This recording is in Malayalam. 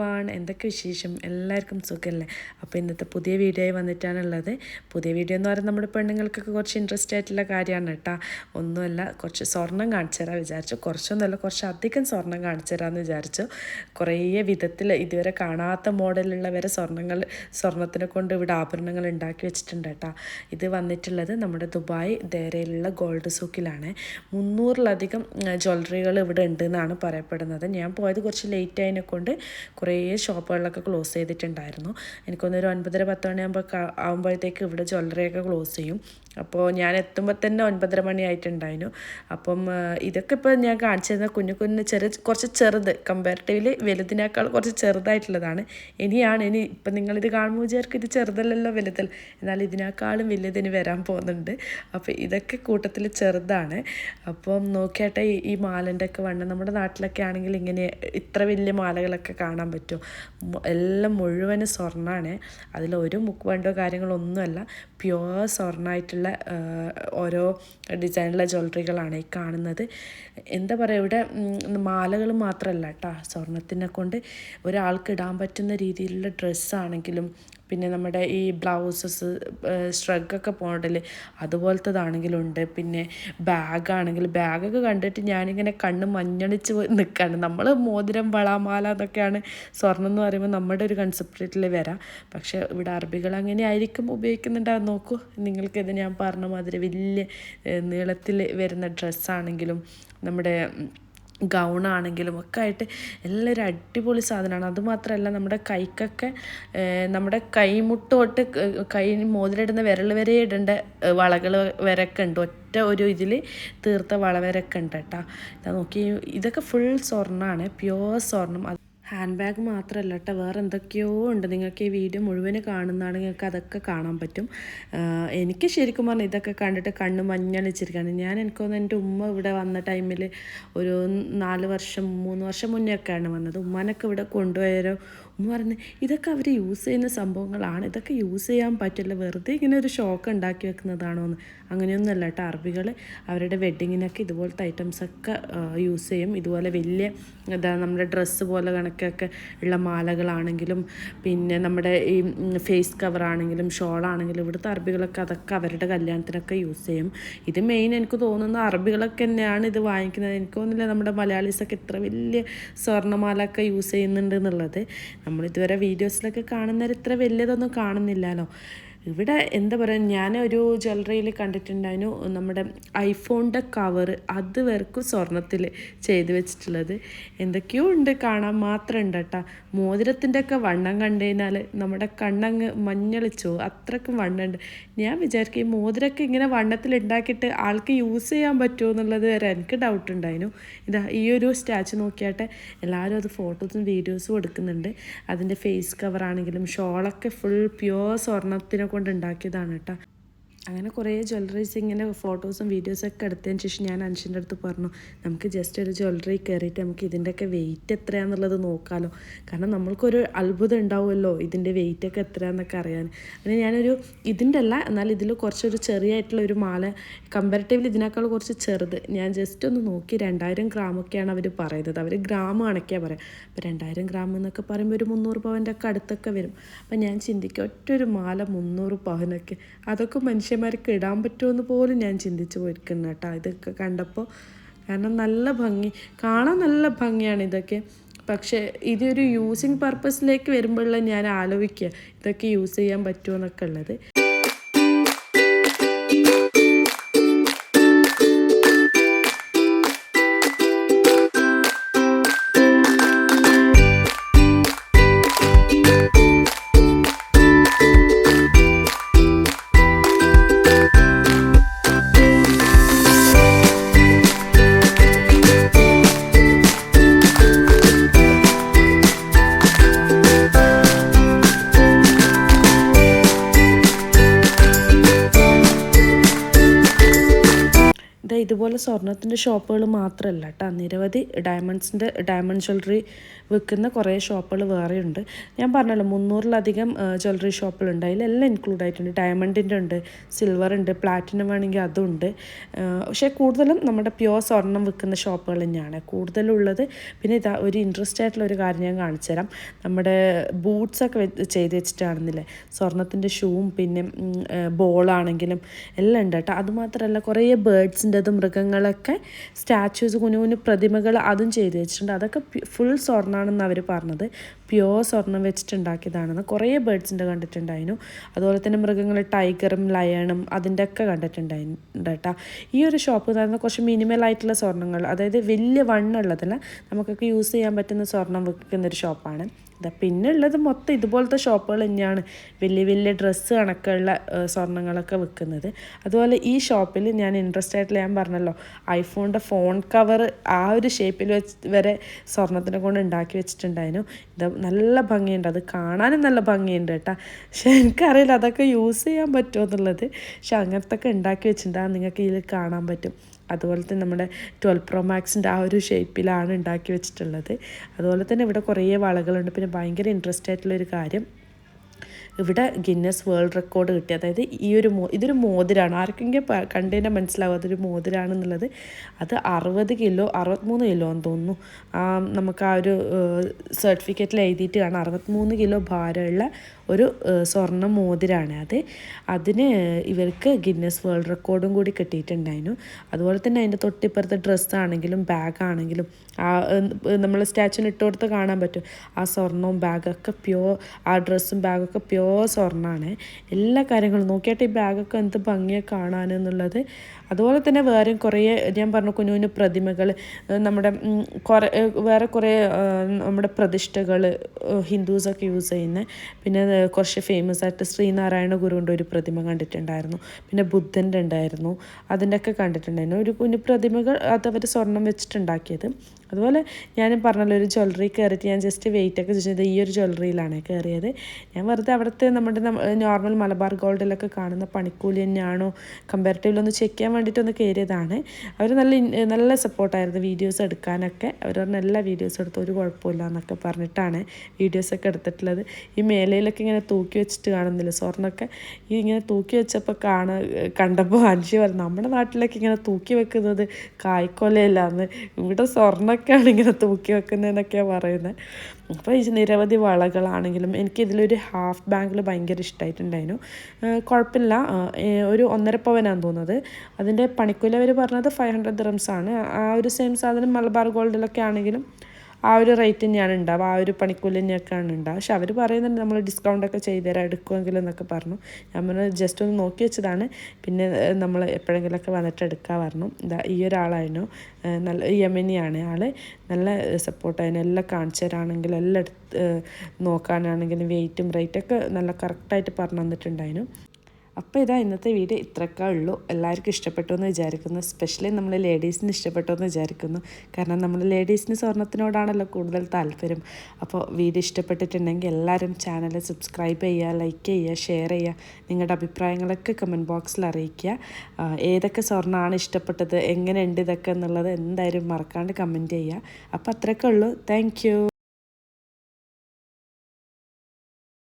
വൺ എന്തൊക്കെ വിശേഷം? എല്ലാവർക്കും സുഖമല്ലേ അപ്പോൾ ഇന്നത്തെ പുതിയ വീഡിയോ വന്നിട്ടാണുള്ളത്. പുതിയ വീഡിയോ എന്ന് പറയുന്നത് നമ്മുടെ പെണ്ണുങ്ങൾക്കൊക്കെ കുറച്ച് ഇൻട്രസ്റ്റ് ആയിട്ടുള്ള കാര്യമാണ് കേട്ടോ. ഒന്നുമല്ല കുറച്ച് സ്വർണം കാണിച്ചു തരാൻ വിചാരിച്ചു. കുറച്ചൊന്നുമല്ല കുറച്ച് അധികം സ്വർണം കാണിച്ചു തരാമെന്ന് വിചാരിച്ചു. കുറേ വിധത്തിൽ ഇതുവരെ കാണാത്ത മോഡലുള്ള വരെ സ്വർണങ്ങൾ സ്വർണത്തിനെ കൊണ്ട് ഇവിടെ ആഭരണങ്ങൾ ഉണ്ടാക്കി വെച്ചിട്ടുണ്ട് കേട്ടോ. ഇത് വന്നിട്ടുള്ളത് നമ്മുടെ ദുബായ് ദേരയിലുള്ള ഗോൾഡ് സൂക്കിലാണ് മുന്നൂറിലധികം ജ്വല്ലറികൾ ഇവിടെ ഉണ്ട് എന്നാണ് പറയപ്പെടുന്നത്. ഞാൻ പോയത് കുറച്ച് ലേറ്റ് ആയതിനെ കൊണ്ട് കുറേ ഷോപ്പുകളിലൊക്കെ ക്ലോസ് ചെയ്തിട്ടുണ്ടായിരുന്നു. എനിക്കൊന്നൊരു ഒൻപതര പത്ത് മണിയാകുമ്പോൾ ആകുമ്പോഴത്തേക്ക് ഇവിടെ ജ്വല്ലറിയൊക്കെ ക്ലോസ് ചെയ്യും. അപ്പോൾ ഞാൻ എത്തുമ്പോൾ തന്നെ ഒൻപതര മണിയായിട്ടുണ്ടായിരുന്നു. അപ്പം ഇതൊക്കെ ഇപ്പോൾ ഞാൻ കാണിച്ചു തരുന്ന കുഞ്ഞു കുഞ്ഞു ചെറു കുറച്ച് ചെറുത് കമ്പാരിറ്റീവ്ലി വലുതിനേക്കാൾ കുറച്ച് ചെറുതായിട്ടുള്ളതാണ്. ഇനിയാണ് ഇനി ഇപ്പം നിങ്ങളിത് കാണുമ്പോൾ വിചാരിക്കും ഇത് ചെറുതല്ലല്ലോ വലുതൽ എന്നാൽ ഇതിനേക്കാളും വലുതിന് വരാൻ പോകുന്നുണ്ട്. അപ്പോൾ ഇതൊക്കെ കൂട്ടത്തിൽ ചെറുതാണ്. അപ്പം നോക്കിയാട്ടെ ഈ- ഈ മാലന്റെ ഒക്കെ വണ്ണം നമ്മുടെ നാട്ടിലൊക്കെ ആണെങ്കിൽ ഇങ്ങനെ ഇത്ര വലിയ മാലകളൊക്കെ കാണാൻ പറ്റും. എല്ലാം മുഴുവനും സ്വർണമാണ് അതിലൊരു മുക്കുവണ്ടോ കാര്യങ്ങളൊന്നുമല്ല. പ്യുവർ സ്വർണമായിട്ടുള്ള ഓരോ ഡിസൈനുള്ള ജ്വല്ലറികളാണ് ഈ കാണുന്നത്. എന്താ പറയുക ഇവിടെ മാലകൾ മാത്രമല്ല കേട്ടോ. സ്വർണത്തിനെ കൊണ്ട് ഒരാൾക്ക് ഇടാൻ പറ്റുന്ന രീതിയിലുള്ള ഡ്രസ്സാണെങ്കിലും പിന്നെ നമ്മുടെ ഈ ബ്ലൗസസ് സ്ട്രഗൊക്കെ മോഡൽ അതുപോലത്തതാണെങ്കിലുണ്ട് പിന്നെ ബാഗാണെങ്കിൽ ബാഗൊക്കെ കണ്ടിട്ട് ഞാനിങ്ങനെ കണ്ണ് മഞ്ഞണിച്ച് നിൽക്കുകയാണ് നമ്മൾ മോതിരം വളമാല എന്നൊക്കെയാണ് സ്വർണം എന്ന് പറയുമ്പോൾ നമ്മുടെ ഒരു കൺസെപ്റ്റിൽ വരാം. പക്ഷേ ഇവിടെ അറബികൾ അങ്ങനെ ആയിരിക്കും ഉപയോഗിക്കുന്നുണ്ടാവും നോക്കൂ. നിങ്ങൾക്കിത് ഞാൻ പറഞ്ഞ മാതിരി വലിയ നീളത്തിൽ വരുന്ന ഡ്രസ്സാണെങ്കിലും നമ്മുടെ ഗൗണാണെങ്കിലും ഒക്കെ ആയിട്ട് എല്ലാവരും അടിപൊളി സാധനമാണ്. അതുമാത്രമല്ല നമ്മുടെ കൈക്കൊക്കെ നമ്മുടെ കൈമുട്ട് തൊട്ട് ക- മോതിരിടുന്ന വിരൽ വരെ ഇടേണ്ട വളകൾ വരൊക്കെ ഉണ്ട്. ഒറ്റ ഒരു ഇതിൽ തീർത്ത വള വരെയൊക്കെ ഉണ്ട് കേട്ടോ. നോക്കി ഇതൊക്കെ ഫുൾ സ്വർണമാണ്. പ്യുവർ സ്വർണം. ഹാൻഡ് ബാഗ് മാത്രമല്ല കേട്ടോ. വേറെ എന്തൊക്കെയോ ഉണ്ട്. നിങ്ങൾക്ക് ഈ വീഡിയോ മുഴുവൻ കാണുന്നതാണ്. നിങ്ങൾക്ക് അതൊക്കെ കാണാൻ പറ്റും. എനിക്ക് ശരിക്കും പറഞ്ഞാൽ ഇതൊക്കെ കണ്ടിട്ട് കണ്ണ് മഞ്ഞളിച്ചിരിക്കുകയാണ്. ഞാൻ എനിക്ക് തോന്നുന്നു എന്റെ ഉമ്മ ഇവിടെ വന്ന ടൈമിൽ ഒരു നാല് വർഷം മൂന്ന് വർഷം മുന്നേ ഒക്കെയാണ് വന്നത്. ഉമ്മാനൊക്കെ ഇവിടെ കൊണ്ടുപോയാലോ ഉമ്മ പറഞ്ഞ് ഇതൊക്കെ അവർ യൂസ് ചെയ്യുന്ന സംഭവങ്ങളാണ്. ഇതൊക്കെ യൂസ് ചെയ്യാൻ പറ്റില്ല. വെറുതെ ഇങ്ങനെ ഒരു ഷോക്ക് ഉണ്ടാക്കി വെക്കുന്നതാണോ എന്ന്. അങ്ങനെയൊന്നുമല്ല കേട്ടോ. അറബികൾ അവരുടെ വെഡ്ഡിങ്ങിനൊക്കെ ഇതുപോലത്തെ ഐറ്റംസൊക്കെ യൂസ് ചെയ്യും. ഇതുപോലെ വലിയ എന്താ നമ്മുടെ ഡ്രസ്സ് പോലെ കണക്കൊക്കെ ഉള്ള മാലകളാണെങ്കിലും പിന്നെ നമ്മുടെ ഈ ഫേസ് കവറാണെങ്കിലും ഷോളാണെങ്കിലും ഇവിടുത്തെ അറബികളൊക്കെ അതൊക്കെ അവരുടെ കല്യാണത്തിനൊക്കെ യൂസ് ചെയ്യും. ഇത് മെയിൻ എനിക്ക് തോന്നുന്ന അറബികളൊക്കെ തന്നെയാണ് ഇത് വാങ്ങിക്കുന്നത്. എനിക്ക് തോന്നുന്നില്ല നമ്മുടെ മലയാളീസൊക്കെ ഇത്ര വലിയ സ്വർണമാല ഒക്കെ യൂസ് ചെയ്യുന്നുണ്ട് എന്നുള്ളത്. നമ്മളിതുവരെ വീഡിയോസിലൊക്കെ കാണുന്നവർ ഇത്ര വലിയതൊന്നും കാണുന്നില്ലല്ലോ. ഇവിടെ എന്താ പറയുക ഞാൻ ഒരു ജ്വല്ലറിയിൽ കണ്ടിട്ടുണ്ടായിരുന്നു നമ്മുടെ ഐഫോണിന്റെ കവർ അത് വരക്കും സ്വർണത്തിൽ ചെയ്ത് വെച്ചിട്ടുള്ളത്. എന്തൊക്കെയോ ഉണ്ട് കാണാൻ മാത്രം ഉണ്ട് കേട്ടോ. മോതിരത്തിന്റെ ഒക്കെ വണ്ണം കണ്ടു കഴിഞ്ഞാൽ നമ്മുടെ കണ്ണങ്ങ് മഞ്ഞളിച്ചോ അത്രക്കും വണ്ണമുണ്ട് ഞാൻ വിചാരിക്കും ഈ മോതിരമൊക്കെ ഇങ്ങനെ വണ്ണത്തിൽ ഉണ്ടാക്കിയിട്ട് ആൾക്ക് യൂസ് ചെയ്യാൻ പറ്റുമോ എന്നുള്ളത് വരെ എനിക്ക് ഡൗട്ട് ഉണ്ടായിരുന്നു. ഇതാ ഈ ഒരു സ്റ്റാച്ചു നോക്കിയാട്ടെ എല്ലാവരും അത് ഫോട്ടോസും വീഡിയോസും എടുക്കുന്നുണ്ട്. അതിന്റെ ഫേസ് കവറാണെങ്കിലും ഷോളൊക്കെ ഫുൾ പ്യുവർ സ്വർണത്തിനെ കൊണ്ട് ഉണ്ടാക്കിയതാണ് കേട്ടോ അങ്ങനെ കുറേ ജ്വല്ലറീസ് ഇങ്ങനെ ഫോട്ടോസും വീഡിയോസൊക്കെ എടുത്തതിന് ശേഷം ഞാൻ അൻഷിന്റെ അടുത്ത് പറഞ്ഞു നമുക്ക് ജസ്റ്റ് ഒരു ജ്വല്ലറി കയറിയിട്ട് നമുക്ക് ഇതിന്റെയൊക്കെ വെയിറ്റ് എത്രയാണെന്നുള്ളത് നോക്കാമല്ലോ കാരണം നമ്മൾക്കൊരു അത്ഭുതം ഉണ്ടാവുമല്ലോ ഇതിന്റെ വെയിറ്റൊക്കെ എത്രയാണെന്നൊക്കെ അറിയാൻ. അങ്ങനെ ഞാനൊരു ഇതിന്റെ അല്ല എന്നാൽ ഇതിൽ കുറച്ചൊരു ചെറിയായിട്ടുള്ള ഒരു മാല കമ്പാരിറ്റീവ്ലി ഇതിനേക്കാൾ കുറച്ച് ചെറുത്. ഞാൻ ജസ്റ്റ് ഒന്ന് നോക്കി രണ്ടായിരം ഗ്രാമൊക്കെയാണ് അവർ പറയുന്നത്. അവർ ഗ്രാം കണക്കിയാണ് പറയാം. അപ്പോൾ രണ്ടായിരം ഗ്രാം എന്നൊക്കെ പറയുമ്പോൾ ഒരു മുന്നൂറ് പവന്റെ ഒക്കെ അടുത്തൊക്കെ വരും. അപ്പം ഞാൻ ചിന്തിക്കും ഒറ്റൊരു മാല മുന്നൂറ് പവനൊക്കെ. അതൊക്കെ മനുഷ്യന്മാർക്ക് ഇടാൻ പറ്റുമെന്ന് പോലും ഞാൻ ചിന്തിച്ച് പോയിരിക്കുന്നു കേട്ടോ. ഇതൊക്കെ കണ്ടപ്പോൾ കാരണം നല്ല ഭംഗി കാണാൻ നല്ല ഭംഗിയാണ് ഇതൊക്കെ. പക്ഷേ ഇതൊരു യൂസിങ് പർപ്പസിലേക്ക് വരുമ്പോഴുള്ള ഞാൻ ആലോചിക്കുക ഇതൊക്കെ യൂസ് ചെയ്യാൻ പറ്റുമോ എന്നൊക്കെ ഉള്ളത്. സ്വർണത്തിന്റെ ഷോപ്പുകൾ മാത്രമല്ല കേട്ടോ. നിരവധി ഡയമണ്ട്സിന്റെ ഡയമണ്ട് ജ്വല്ലറി വിൽക്കുന്ന കുറേ ഷോപ്പുകൾ വേറെയുണ്ട്. ഞാൻ പറഞ്ഞല്ലോ മുന്നൂറിലധികം ജ്വല്ലറി ഷോപ്പുകളുണ്ട്. അതിലെല്ലാം ഇൻക്ലൂഡ് ആയിട്ടുണ്ട്. ഡയമണ്ടിന്റെ ഉണ്ട് സിൽവർ ഉണ്ട് പ്ലാറ്റിനം വേണമെങ്കിൽ അതുണ്ട് പക്ഷേ കൂടുതലും നമ്മുടെ പ്യുവർ സ്വർണം വിൽക്കുന്ന ഷോപ്പുകൾ തന്നെയാണ്. കൂടുതലുള്ളത് പിന്നെ ഇതാ ഒരു ഇൻട്രസ്റ്റ് ആയിട്ടുള്ള ഒരു കാര്യം ഞാൻ കാണിച്ചു തരാം. നമ്മുടെ ബൂട്ട്സൊക്കെ ചെയ്ത് വെച്ചിട്ടാണെന്നില്ലേ? സ്വർണത്തിന്റെ ഷൂവും പിന്നെ ബോളാണെങ്കിലും എല്ലാം ഉണ്ട് കേട്ടോ. അതുമാത്രമല്ല കുറേ ബേഡ്സിന്റെതും മൃഗങ്ങളൊക്കെ സ്റ്റാച്യൂസ് കുഞ്ഞു കുഞ്ഞു പ്രതിമകൾ അതും ചെയ്ത് വെച്ചിട്ടുണ്ട്. അതൊക്കെ ഫുൾ സ്വർണമാണെന്ന് അവർ പറഞ്ഞത്. പ്യുവർ സ്വർണം വെച്ചിട്ടുണ്ടാക്കിയതാണെന്ന് കുറേ ബേഡ്സിന്റെ കണ്ടിട്ടുണ്ടായിരുന്നു. അതുപോലെ തന്നെ മൃഗങ്ങൾ ടൈഗറും ലയണും അതിന്റെ ഒക്കെ കണ്ടിട്ടുണ്ടായിട്ടുണ്ട് കേട്ടോ ഈ ഒരു ഷോപ്പ് എന്ന് പറയുന്നത് കുറച്ച് മിനിമൽ ആയിട്ടുള്ള സ്വർണങ്ങൾ അതായത് വലിയ വണ്ണുള്ളതല്ല നമുക്കൊക്കെ യൂസ് ചെയ്യാൻ പറ്റുന്ന സ്വർണം വിൽക്കുന്ന ഒരു ഷോപ്പാണ് ഇതാ പിന്നെ ഉള്ളത് മൊത്തം ഇതുപോലത്തെ ഷോപ്പുകൾ തന്നെയാണ്. വലിയ വലിയ ഡ്രസ്സ് കണക്കുള്ള സ്വർണങ്ങളൊക്കെ വിൽക്കുന്നത് അതുപോലെ ഈ ഷോപ്പിൽ ഞാൻ ഇൻട്രസ്റ്റ് ആയിട്ട് ഞാൻ പറഞ്ഞല്ലോ ഐഫോണിന്റെ ഫോൺ കവർ ആ ഒരു ഷേപ്പിൽ വെച്ച് വരെ സ്വർണത്തിനെ കൊണ്ട് ഉണ്ടാക്കി വെച്ചിട്ടുണ്ടായിരുന്നു. ഇത് നല്ല ഭംഗിയുണ്ട്. അത് കാണാനും നല്ല ഭംഗിയുണ്ട് കേട്ടോ. പക്ഷെ എനിക്കറിയില്ല അതൊക്കെ യൂസ് ചെയ്യാൻ പറ്റുമോ എന്നുള്ളത്. പക്ഷെ അങ്ങനത്തെ ഒക്കെ ഉണ്ടാക്കി വെച്ചിട്ടുണ്ടാകും നിങ്ങൾക്ക് ഇതിൽ കാണാൻ പറ്റും. അതുപോലെ തന്നെ നമ്മുടെ ട്വൽവ് പ്രോ മാക്സിന്റെ ആ ഒരു ഷേപ്പിലാണ് ഉണ്ടാക്കി വെച്ചിട്ടുള്ളത്. അതുപോലെ തന്നെ ഇവിടെ കുറേ വളകളുണ്ട്. പിന്നെ ഭയങ്കര ഇൻട്രസ്റ്റ് ആയിട്ടുള്ളൊരു കാര്യം ഇവിടെ ഗിന്നസ് വേൾഡ് റെക്കോർഡ് കിട്ടി. അതായത് ഈ ഒരു മോ ഇതൊരു മോതിരാണ്. ആർക്കെങ്കിലും കണ്ടതിന്റെ മനസ്സിലാവും അതൊരു മോതിരാണെന്നുള്ളത്. അത് അറുപത് കിലോ അറുപത്തിമൂന്ന് കിലോ എന്ന് തോന്നുന്നു. നമുക്ക് ആ ഒരു സർട്ടിഫിക്കറ്റിൽ എഴുതിയിട്ട് കാണാം. അറുപത്തിമൂന്ന് കിലോ ഭാരമുള്ള ഒരു സ്വർണ മോതിരാണ് അത്. അതിന് ഇവർക്ക് ഗിന്നസ് വേൾഡ് റെക്കോർഡും കൂടി കിട്ടിയിട്ടുണ്ടായിരുന്നു. അതുപോലെ തന്നെ അതിന്റെ തൊട്ടിപ്പുറത്തെ ഡ്രസ്സാണെങ്കിലും ബാഗാണെങ്കിലും ആ നമ്മൾ സ്റ്റാച്ചുവിന് ഇട്ട് കൊടുത്ത് കാണാൻ പറ്റും. ആ സ്വർണവും ബാഗൊക്കെ പ്യോർ ആ ഡ്രസ്സും ബാഗൊക്കെ പ്യോർ സ്വർണമാണ്. എല്ലാ കാര്യങ്ങളും നോക്കിയിട്ട് ഈ ബാഗൊക്കെ എന്ത് ഭംഗിയെ കാണാനെന്നുള്ളത് അതുപോലെ തന്നെ വേറെ കുറേ ഞാൻ പറഞ്ഞു കുഞ്ഞു കുഞ്ഞു പ്രതിമകൾ നമ്മുടെ കുറേ വേറെ കുറേ നമ്മുടെ പ്രതിഷ്ഠകൾ ഹിന്ദുസൊക്കെ യൂസ് ചെയ്യുന്ന പിന്നെ അത് കുറച്ച് ഫേമസ് ആയിട്ട് ശ്രീനാരായണ ഗുരുവിന്റെ ഒരു പ്രതിമ കണ്ടിട്ടുണ്ടായിരുന്നു. പിന്നെ ബുദ്ധന്റെ ഉണ്ടായിരുന്നു. അതിന്റെയൊക്കെ കണ്ടിട്ടുണ്ടായിരുന്നു. ഒരു കുഞ്ഞു പ്രതിമകൾ അതവർ സ്വർണം വെച്ചിട്ടുണ്ടാക്കിയത്. അതുപോലെ ഞാൻ പറഞ്ഞല്ലോ ഒരു ജ്വല്ലറി കയറിയിട്ട് ഞാൻ ജസ്റ്റ് വെയിറ്റൊക്കെ ചോദിച്ചത് ഈ ഒരു ജ്വല്ലറിയിലാണ് കയറിയത്. ഞാൻ വെറുതെ അവിടുത്തെ നമ്മുടെ നോർമൽ മലബാർ ഗോൾഡിലൊക്കെ കാണുന്ന പണിക്കൂലി തന്നെയാണോ? കമ്പാരിറ്റീവ്ലി ഒന്ന് ചെക്ക് ചെയ്യാൻ വേണ്ടിയിട്ട് ഒന്ന് കയറിയതാണ്. അവർ നല്ല നല്ല സപ്പോർട്ടായിരുന്നു വീഡിയോസ് എടുക്കാനൊക്കെ. അവർ പറഞ്ഞ എല്ലാ വീഡിയോസ് എടുത്തു ഒരു കുഴപ്പമില്ല എന്നൊക്കെ പറഞ്ഞിട്ടാണ് വീഡിയോസൊക്കെ എടുത്തിട്ടുള്ളത്. ഈ മേലയിലൊക്കെ ഇങ്ങനെ തൂക്കി വെച്ചിട്ട് കാണുന്നില്ല സ്വർണമൊക്കെ? ഈ ഇങ്ങനെ തൂക്കി വെച്ചപ്പോൾ കാണ കണ്ടപ്പോൾ അഞ്ചു പറഞ്ഞു നമ്മുടെ നാട്ടിലൊക്കെ ഇങ്ങനെ തൂക്കി വെക്കുന്നത് കായ്ക്കൊലയല്ലാന്ന്. ഇവിടെ സ്വർണമൊക്കെയാണ് ഇങ്ങനെ തൂക്കി വെക്കുന്നതെന്നൊക്കെയാണ് പറയുന്നത് അപ്പോൾ ഈ നിരവധി വളകളാണെങ്കിലും എനിക്കിതിലൊരു ഹാഫ് ഹാഫ് ബാങ്കിൽ ഭയങ്കര ഇഷ്ടമായിട്ടുണ്ടായിരുന്നു കുഴപ്പമില്ല ഒരു ഒന്നര പവനാണ് തോന്നുന്നത്. അതിന്റെ പണിക്കൂലി അവർ പറഞ്ഞത് ഫൈവ് ഹൺഡ്രഡ് ആണ്. ആ ഒരു സെയിം സാധനം മലബാർ ഗോൾഡിലൊക്കെ ആണെങ്കിലും ആ ഒരു റേറ്റ് തന്നെയാണ് ഉണ്ടാവുക ആ ഒരു പണിക്കൂലി തന്നെയൊക്കെയാണ് ഉണ്ടാവുക പക്ഷെ അവർ പറയുന്നുണ്ട് നമ്മൾ ഡിസ്കൗണ്ട് ഒക്കെ ചെയ്ത് തരാം എടുക്കുമെങ്കിലും എന്നൊക്കെ പറഞ്ഞു. നമ്മൾ ജസ്റ്റ് ഒന്ന് നോക്കി വെച്ചതാണ്. പിന്നെ നമ്മൾ എപ്പോഴെങ്കിലുമൊക്കെ വന്നിട്ട് എടുക്കാൻ പറഞ്ഞു. ഇതാ ഈ ഒരാളായിരുന്നു. നല്ല യമനിയാണ് ആൾ നല്ല സപ്പോർട്ടായിരുന്നു എല്ലാം കാണിച്ചു തരാണെങ്കിലും എല്ലാം എടുത്ത് നോക്കാനാണെങ്കിലും വെയിറ്റും റേറ്റൊക്കെ നല്ല കറക്റ്റായിട്ട് പറഞ്ഞു തന്നിട്ടുണ്ടായിരുന്നു. അപ്പോൾ ഇതാ ഇന്നത്തെ വീഡിയോ ഇത്രയൊക്കെ ഉള്ളൂ. എല്ലാവർക്കും ഇഷ്ടപ്പെട്ടു എന്ന് വിചാരിക്കുന്നു. സ്പെഷ്യലി നമ്മൾ ലേഡീസിന് ഇഷ്ടപ്പെട്ടു എന്ന് വിചാരിക്കുന്നു. കാരണം നമ്മൾ ലേഡീസിന് സ്വർണത്തിനോടാണല്ലോ കൂടുതൽ താല്പര്യം. അപ്പോൾ വീഡിയോ ഇഷ്ടപ്പെട്ടിട്ടുണ്ടെങ്കിൽ എല്ലാവരും ചാനൽ സബ്സ്ക്രൈബ് ചെയ്യുക ലൈക്ക് ചെയ്യുക ഷെയർ ചെയ്യുക. നിങ്ങളുടെ അഭിപ്രായങ്ങളൊക്കെ കമന്റ് ബോക്സിൽ അറിയിക്കുക. ഏതൊക്കെ സ്വർണമാണ് ഇഷ്ടപ്പെട്ടത് എങ്ങനെയുണ്ട് ഇതൊക്കെ എന്നുള്ളത് എന്തായാലും മറക്കാണ്ട് കമന്റ് ചെയ്യുക. അപ്പോൾ അത്രയൊക്കെ ഉള്ളൂ. താങ്ക്